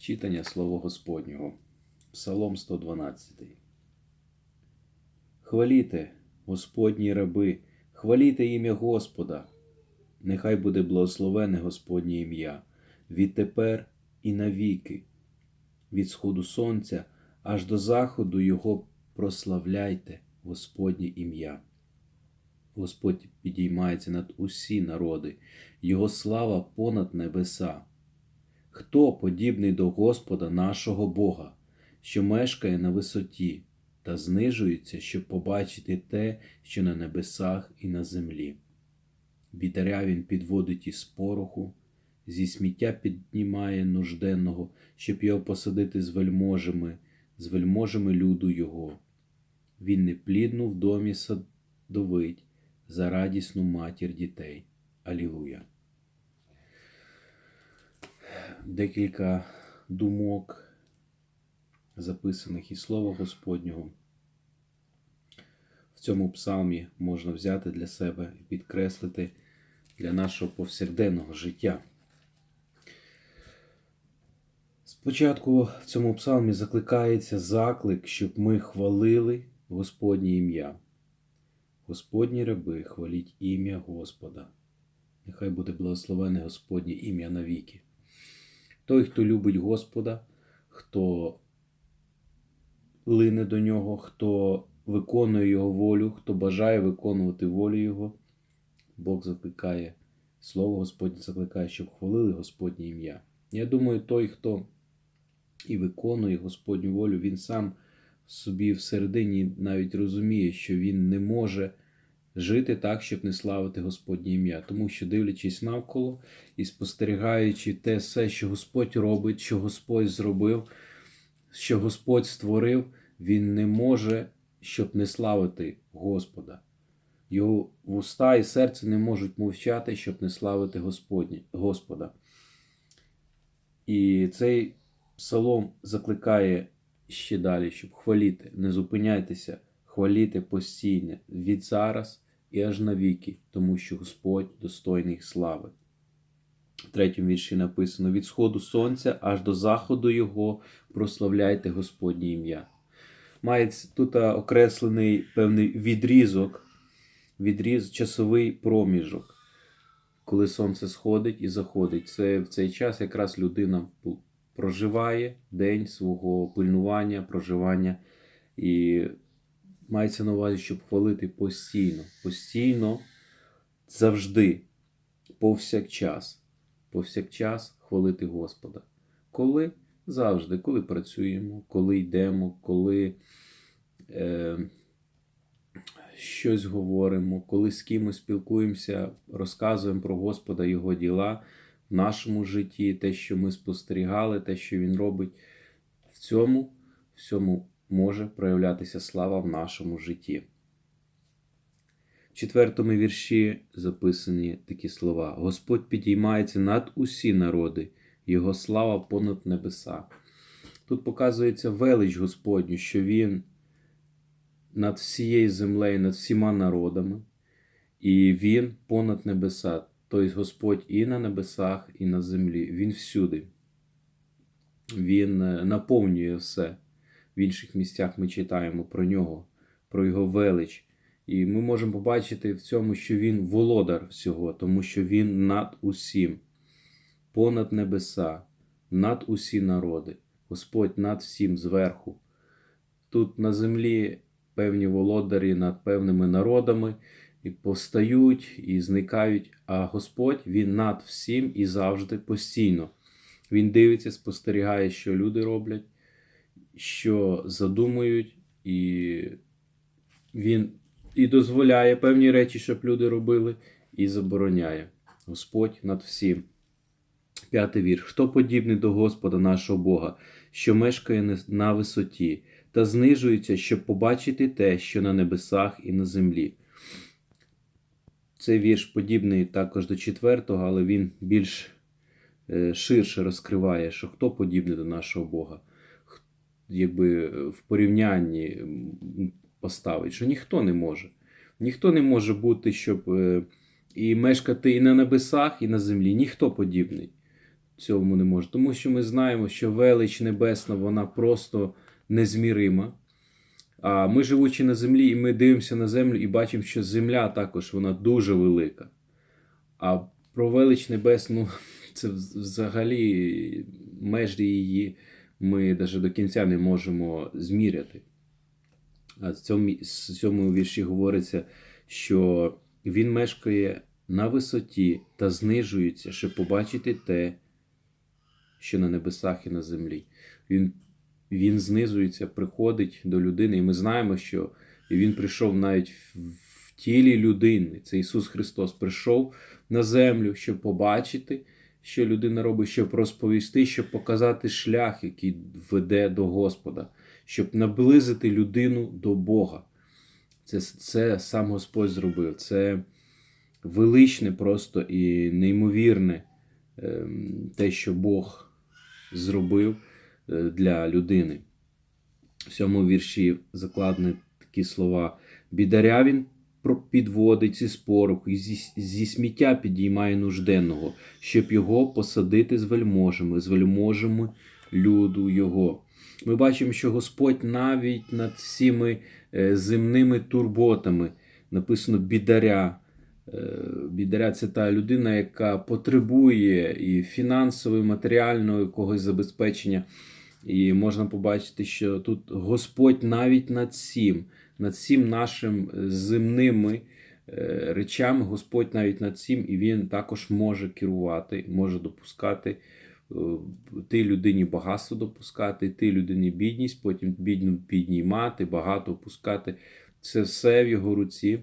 Читання Слова Господнього. Псалом 112. Хваліте, Господні раби, хваліте ім'я Господа. Нехай буде благословене Господнє ім'я, відтепер і навіки. Від сходу сонця аж до заходу Його прославляйте, Господнє ім'я. Господь підіймається над усі народи, Його слава понад небеса. Хто подібний до Господа нашого Бога, що мешкає на висоті та знижується, щоб побачити те, що на небесах і на землі? Бідаря він підводить із пороху, зі сміття піднімає нужденного, щоб його посадити з вельможами, з вельможами люду його. Він неплідну в домі садовить за радісну матір дітей. Алілуя. Декілька думок, записаних із Слова Господнього. В цьому псалмі можна взяти для себе і підкреслити для нашого повсякденного життя. Спочатку в цьому псалмі закликається заклик, щоб ми хвалили Господнє ім'я. Господні раби, хваліть ім'я Господа. Нехай буде благословене Господнє ім'я навіки. Той, хто любить Господа, хто лине до нього, хто виконує Його волю, хто бажає виконувати волю Його, Бог закликає, Слово Господнє закликає, щоб хвалили Господнє ім'я. Я думаю, той, хто і виконує Господню волю, він сам собі всередині навіть розуміє, що він не може жити так, щоб не славити Господнє ім'я. Тому що, дивлячись навколо і спостерігаючи те все, що Господь робить, що Господь зробив, що Господь створив, він не може, щоб не славити Господа. Його вуста і серце не можуть мовчати, щоб не славити Господні, Господа. І цей псалом закликає ще далі, щоб хваліти, не зупиняйтеся, хваліти постійно від зараз і аж навіки, тому що Господь достойний слави. В третьому вірші написано: від сходу сонця аж до заходу Його прославляйте Господнє ім'я. Мається тут окреслений певний відрізок, відріз, часовий проміжок, коли сонце сходить і заходить. Це в цей час якраз людина проживає день свого пильнування, проживання і мається на увазі, щоб хвалити постійно, постійно, завжди, повсякчас, повсякчас хвалити Господа. Коли? Завжди, коли працюємо, коли йдемо, коли е, щось говоримо, коли з кимось спілкуємося, розказуємо про Господа Його діла в нашому житті, те, що ми спостерігали, те, що Він робить, в цьому всьому може проявлятися слава в нашому житті. В четвертому вірші записані такі слова: Господь підіймається над усі народи, Його слава понад небеса. Тут показується велич Господню, що Він над всією землею, над всіма народами, і Він понад небеса. Тобто Господь і на небесах, і на землі. Він всюди. Він наповнює все. В інших місцях ми читаємо про нього, про його велич. І ми можемо побачити в цьому, що він володар всього, тому що він над усім, понад небеса, над усі народи, Господь над всім зверху. Тут на землі певні володарі над певними народами і повстають і зникають, а Господь Він над всім і завжди постійно. Він дивиться, спостерігає, що люди роблять що задумують, і він і дозволяє певні речі, щоб люди робили, і забороняє. Господь над всім. П'ятий вірш. Хто подібний до Господа нашого Бога, що мешкає на висоті, та знижується, щоб побачити те, що на небесах і на землі. Цей вірш подібний також до четвертого, але він більш е, ширше розкриває, що хто подібний до нашого Бога якби в порівнянні поставить, що ніхто не може. Ніхто не може бути, щоб е, і мешкати і на небесах, і на землі. Ніхто подібний. цьому не може. Тому що ми знаємо, що велич небесна, вона просто незмірима. А ми живучи на землі, і ми дивимося на землю і бачимо, що земля також вона дуже велика. А про велич небесну це взагалі межі її ми навіть до кінця не можемо зміряти. А в цьому, цьому вірші говориться, що він мешкає на висоті та знижується, щоб побачити те, що на небесах і на землі. Він, він знизується, приходить до людини, і ми знаємо, що він прийшов навіть в тілі людини. Це Ісус Христос прийшов на землю, щоб побачити, що людина робить, щоб розповісти, щоб показати шлях, який веде до Господа, щоб наблизити людину до Бога. Це, це сам Господь зробив. Це величне просто і неймовірне ем, те, що Бог зробив е, для людини. В цьому вірші закладені такі слова. Бідаря він підводить із пороху, і зі, зі сміття підіймає нужденного, щоб його посадити з вельможами, з вельможами люду його. Ми бачимо, що Господь навіть над всіми е, земними турботами написано бідаря. Е, Бідаря це та людина, яка потребує і фінансового, і матеріального якогось забезпечення. І можна побачити, що тут Господь навіть над цим, над цим нашим земними е, речами, Господь навіть над цим, і Він також може керувати, може допускати е, тій людині багатство допускати, тій людині бідність, потім бідну піднімати, багато опускати. Це все в його руці.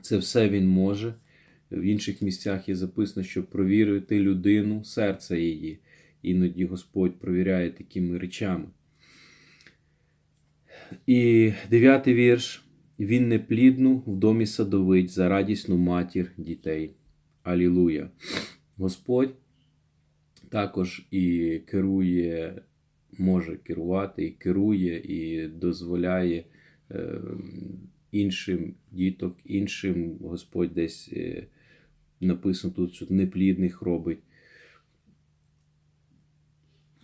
Це все він може. В інших місцях є записано, щоб провірити людину, серце її. Іноді Господь провіряє такими речами. І дев'ятий вірш. Він неплідну в домі садовить за радісну матір дітей. Алілуя. Господь також і керує, може керувати, і керує, і дозволяє е, іншим діток, іншим Господь десь е, написано тут, що неплідних робить.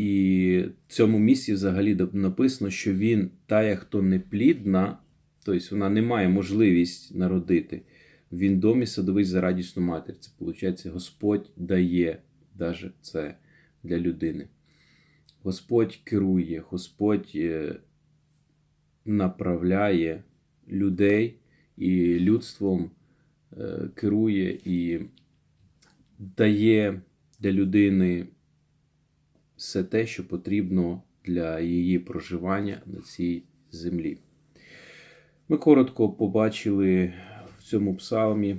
І цьому місці взагалі написано, що він, та, як хто неплідна, тобто вона не має можливість народити, він домі садовий за радісну матір. Це виходить, Господь дає даже це для людини. Господь керує, Господь е, направляє людей і людством е, керує і дає для людини все те, що потрібно для її проживання на цій землі. Ми коротко побачили в цьому псалмі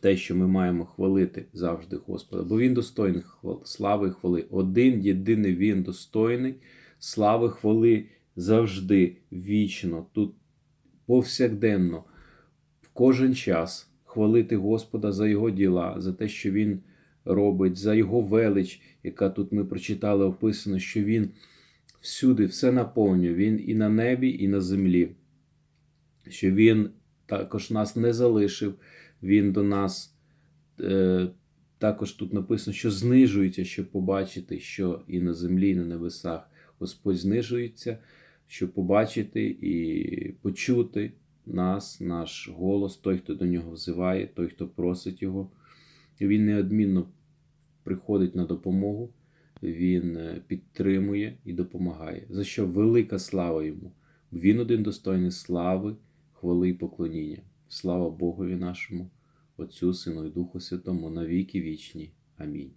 те, що ми маємо хвалити завжди Господа, бо Він достойний слави хвали. Один єдиний Він достойний слави хвали завжди, вічно, тут повсякденно, в кожен час хвалити Господа за Його діла, за те, що Він робить, за Його велич, яка тут ми прочитали, описано, що Він всюди все наповнює, Він і на небі, і на землі, що Він також нас не залишив, Він до нас. Е, також тут написано, що знижується, щоб побачити, що і на землі, і на небесах Господь знижується, щоб побачити і почути нас, наш голос, той, хто до нього взиває, той, хто просить його. Він неодмінно приходить на допомогу, він е, підтримує і допомагає. За що велика слава йому. Він один достойний слави, хвали і поклоніння. Слава Богові нашому, Отцю, Сину і Духу Святому, навіки вічні. Амінь.